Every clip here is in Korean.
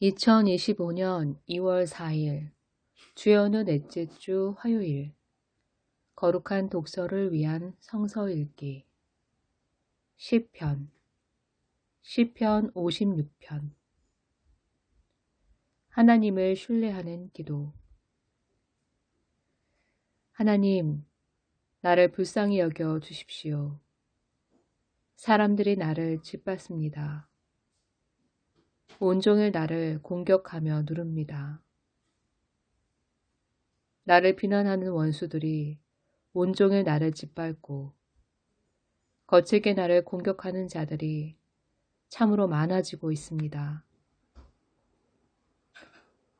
2025년 2월 4일 주연은 넷째 주 화요일 거룩한 독서를 위한 성서 읽기 10편 10편 56편 하나님을 신뢰하는 기도 하나님 나를 불쌍히 여겨 주십시오. 사람들이 나를 짓밟습니다. 온종일 나를 공격하며 누릅니다. 나를 비난하는 원수들이 온종일 나를 짓밟고 거칠게 나를 공격하는 자들이 참으로 많아지고 있습니다.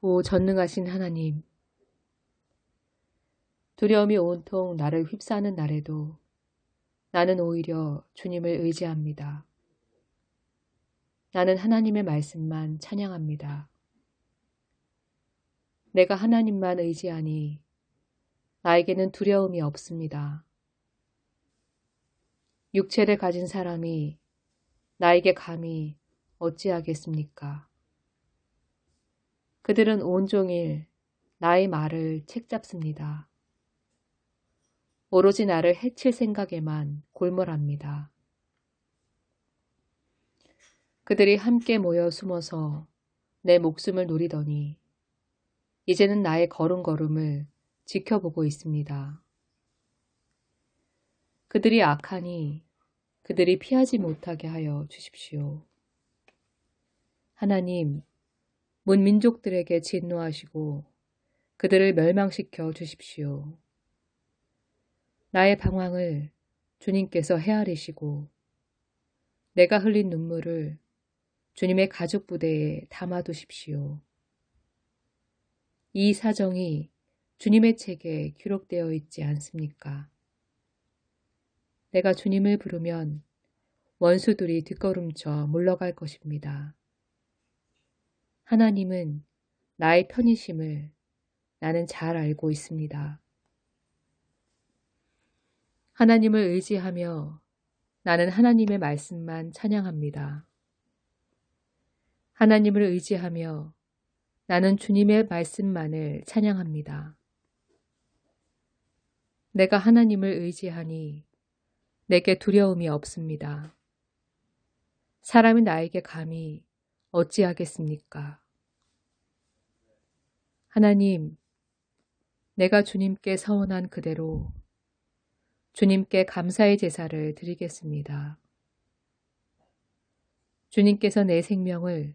오 전능하신 하나님, 두려움이 온통 나를 휩싸는 날에도 나는 오히려 주님을 의지합니다. 나는 하나님의 말씀만 찬양합니다. 내가 하나님만 의지하니 나에게는 두려움이 없습니다. 육체를 가진 사람이 나에게 감히 어찌하겠습니까? 그들은 온종일 나의 말을 책잡습니다. 오로지 나를 해칠 생각에만 골몰합니다. 그들이 함께 모여 숨어서 내 목숨을 노리더니 이제는 나의 걸음걸음을 지켜보고 있습니다. 그들이 악하니 그들이 피하지 못하게 하여 주십시오. 하나님, 문민족들에게 진노하시고 그들을 멸망시켜 주십시오. 나의 방황을 주님께서 헤아리시고 내가 흘린 눈물을 주님의 가족 부대에 담아두십시오. 이 사정이 주님의 책에 기록되어 있지 않습니까? 내가 주님을 부르면 원수들이 뒷걸음쳐 물러갈 것입니다. 하나님은 나의 편이심을 나는 잘 알고 있습니다. 하나님을 의지하며 나는 하나님의 말씀만 찬양합니다. 하나님을 의지하며 나는 주님의 말씀만을 찬양합니다. 내가 하나님을 의지하니 내게 두려움이 없습니다. 사람이 나에게 감히 어찌하겠습니까? 하나님, 내가 주님께 서원한 그대로 주님께 감사의 제사를 드리겠습니다. 주님께서 내 생명을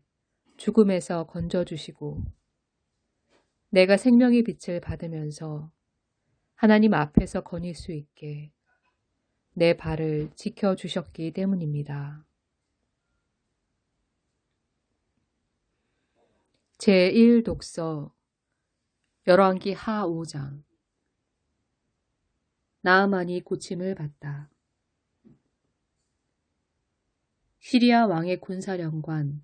죽음에서 건져주시고 내가 생명의 빛을 받으면서 하나님 앞에서 거닐 수 있게 내 발을 지켜주셨기 때문입니다. 제1독서 열왕기 하 5장 나아만이 고침을 받다. 시리아 왕의 군사령관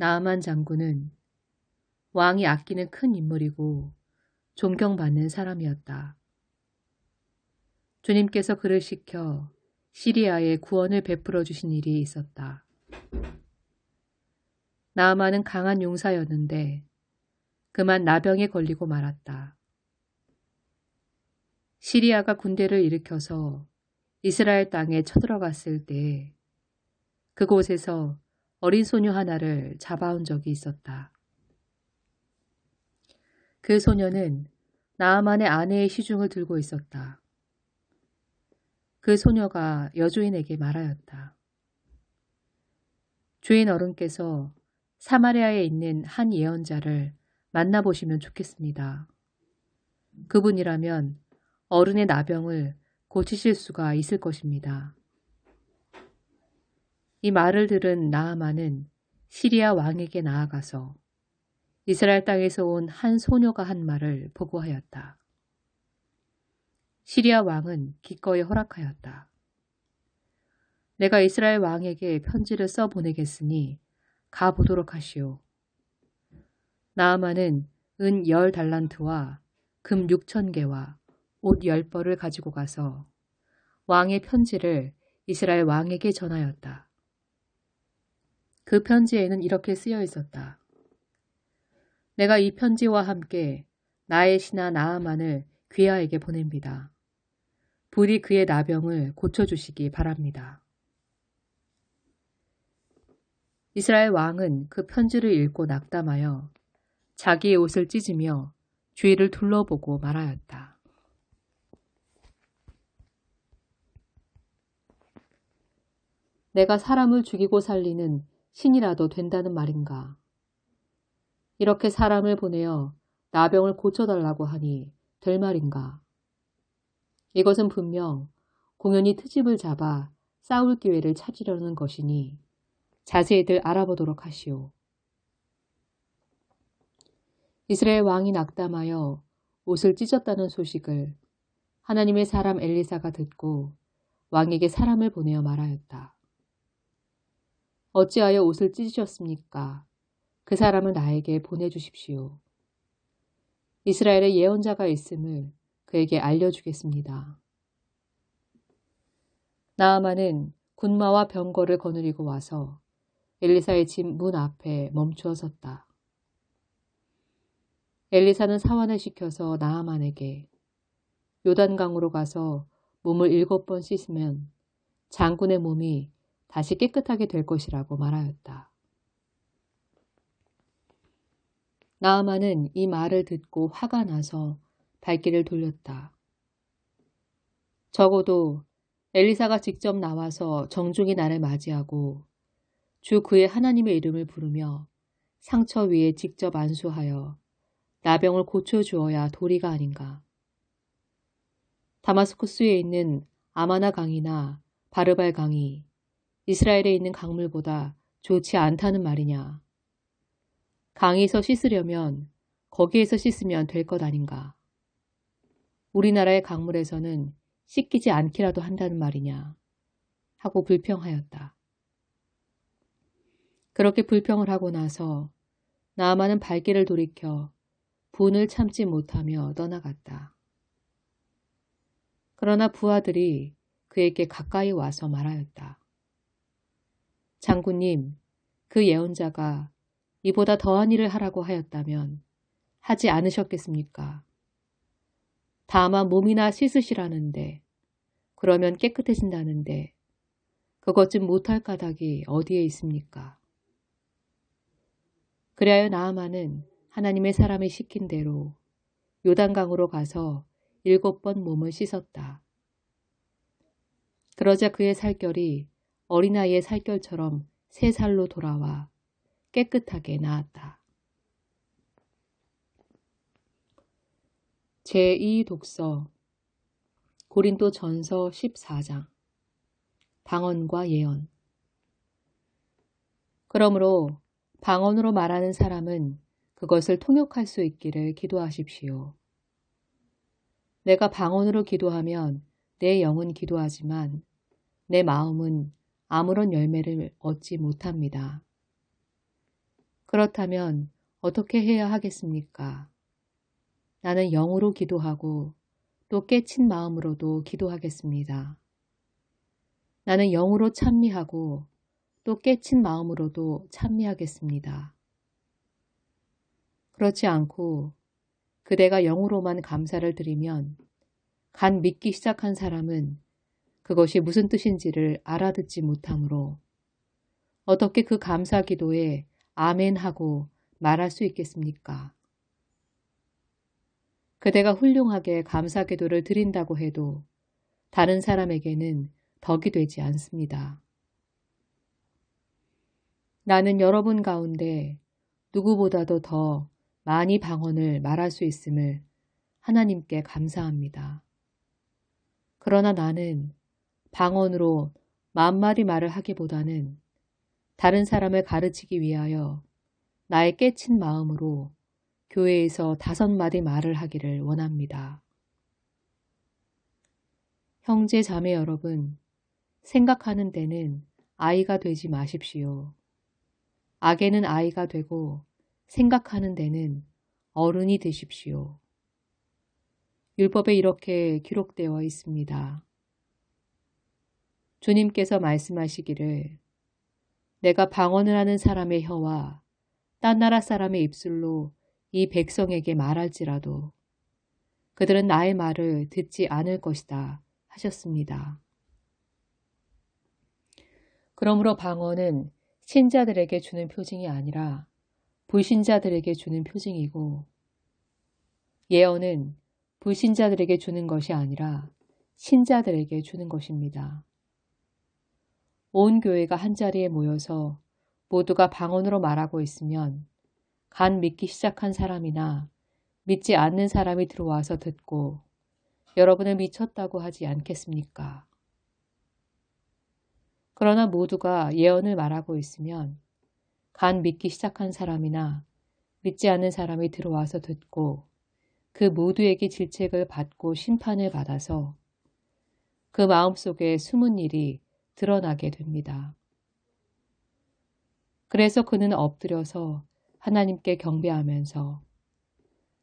나아만 장군은 왕이 아끼는 큰 인물이고 존경받는 사람이었다. 주님께서 그를 시켜 시리아에 구원을 베풀어 주신 일이 있었다. 나아만은 강한 용사였는데 그만 나병에 걸리고 말았다. 시리아가 군대를 일으켜서 이스라엘 땅에 쳐들어갔을 때 그곳에서 어린 소녀 하나를 잡아온 적이 있었다. 그 소녀는 나아만의 아내의 시중을 들고 있었다. 그 소녀가 여주인에게 말하였다. 주인 어른께서 사마리아에 있는 한 예언자를 만나보시면 좋겠습니다. 그분이라면 어른의 나병을 고치실 수가 있을 것입니다. 이 말을 들은 나아만은 시리아 왕에게 나아가서 이스라엘 땅에서 온 한 소녀가 한 말을 보고하였다. 시리아 왕은 기꺼이 허락하였다. 내가 이스라엘 왕에게 편지를 써 보내겠으니 가보도록 하시오. 나아만은 은 열 달란트와 금 육천 개와 옷 열 벌을 가지고 가서 왕의 편지를 이스라엘 왕에게 전하였다. 그 편지에는 이렇게 쓰여 있었다. 내가 이 편지와 함께 나의 신하 나아만을 귀하에게 보냅니다. 부디 그의 나병을 고쳐주시기 바랍니다. 이스라엘 왕은 그 편지를 읽고 낙담하여 자기의 옷을 찢으며 주위를 둘러보고 말하였다. 내가 사람을 죽이고 살리는 신이라도 된다는 말인가. 이렇게 사람을 보내어 나병을 고쳐달라고 하니 될 말인가. 이것은 분명 공연히 트집을 잡아 싸울 기회를 찾으려는 것이니 자세히들 알아보도록 하시오. 이스라엘 왕이 낙담하여 옷을 찢었다는 소식을 하나님의 사람 엘리사가 듣고 왕에게 사람을 보내어 말하였다. 어찌하여 옷을 찢으셨습니까? 그 사람을 나에게 보내주십시오. 이스라엘에 예언자가 있음을 그에게 알려주겠습니다. 나아만은 군마와 병거를 거느리고 와서 엘리사의 집 문 앞에 멈추어 섰다. 엘리사는 사환을 시켜서 나아만에게 요단강으로 가서 몸을 일곱 번 씻으면 장군의 몸이 다시 깨끗하게 될 것이라고 말하였다. 나아만은 이 말을 듣고 화가 나서 발길을 돌렸다. 적어도 엘리사가 직접 나와서 정중히 나를 맞이하고 주 그의 하나님의 이름을 부르며 상처 위에 직접 안수하여 나병을 고쳐주어야 도리가 아닌가. 다마스쿠스에 있는 아마나 강이나 바르발 강이 이스라엘에 있는 강물보다 좋지 않다는 말이냐. 강에서 씻으려면 거기에서 씻으면 될 것 아닌가. 우리나라의 강물에서는 씻기지 않기라도 한다는 말이냐 하고 불평하였다. 그렇게 불평을 하고 나서 나아만은 발길을 돌이켜 분을 참지 못하며 떠나갔다. 그러나 부하들이 그에게 가까이 와서 말하였다. 장군님, 그 예언자가 이보다 더한 일을 하라고 하였다면 하지 않으셨겠습니까? 다만 몸이나 씻으시라는데 그러면 깨끗해진다는데 그것 좀 못할 까닭이 어디에 있습니까? 그리하여 나아만은 하나님의 사람이 시킨 대로 요단강으로 가서 일곱 번 몸을 씻었다. 그러자 그의 살결이 어린아이의 살결처럼 세 살로 돌아와 깨끗하게 나았다. 제2독서 고린도 전서 14장 방언과 예언 그러므로 방언으로 말하는 사람은 그것을 통역할 수 있기를 기도하십시오. 내가 방언으로 기도하면 내 영은 기도하지만 내 마음은 아무런 열매를 얻지 못합니다. 그렇다면 어떻게 해야 하겠습니까? 나는 영으로 기도하고 또 깨친 마음으로도 기도하겠습니다. 나는 영으로 찬미하고 또 깨친 마음으로도 찬미하겠습니다. 그렇지 않고 그대가 영으로만 감사를 드리면 간 믿기 시작한 사람은 그것이 무슨 뜻인지를 알아듣지 못하므로 어떻게 그 감사 기도에 아멘 하고 말할 수 있겠습니까? 그대가 훌륭하게 감사 기도를 드린다고 해도 다른 사람에게는 덕이 되지 않습니다. 나는 여러분 가운데 누구보다도 더 많이 방언을 말할 수 있음을 하나님께 감사합니다. 그러나 나는 방언으로 만마디 말을 하기보다는 다른 사람을 가르치기 위하여 나의 깨친 마음으로 교회에서 다섯 마디 말을 하기를 원합니다. 형제 자매 여러분, 생각하는 데는 아이가 되지 마십시오. 악에는 아이가 되고 생각하는 데는 어른이 되십시오. 율법에 이렇게 기록되어 있습니다. 주님께서 말씀하시기를 내가 방언을 하는 사람의 혀와 딴 나라 사람의 입술로 이 백성에게 말할지라도 그들은 나의 말을 듣지 않을 것이다 하셨습니다. 그러므로 방언은 신자들에게 주는 표징이 아니라 불신자들에게 주는 표징이고 예언은 불신자들에게 주는 것이 아니라 신자들에게 주는 것입니다. 온 교회가 한자리에 모여서 모두가 방언으로 말하고 있으면 간 믿기 시작한 사람이나 믿지 않는 사람이 들어와서 듣고 여러분을 미쳤다고 하지 않겠습니까? 그러나 모두가 예언을 말하고 있으면 간 믿기 시작한 사람이나 믿지 않는 사람이 들어와서 듣고 그 모두에게 질책을 받고 심판을 받아서 그 마음속에 숨은 일이 드러나게 됩니다. 그래서 그는 엎드려서 하나님께 경배하면서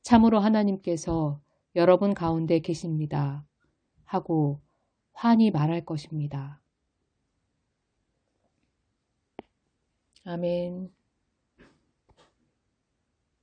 참으로 하나님께서 여러분 가운데 계십니다. 하고 환히 말할 것입니다. 아멘.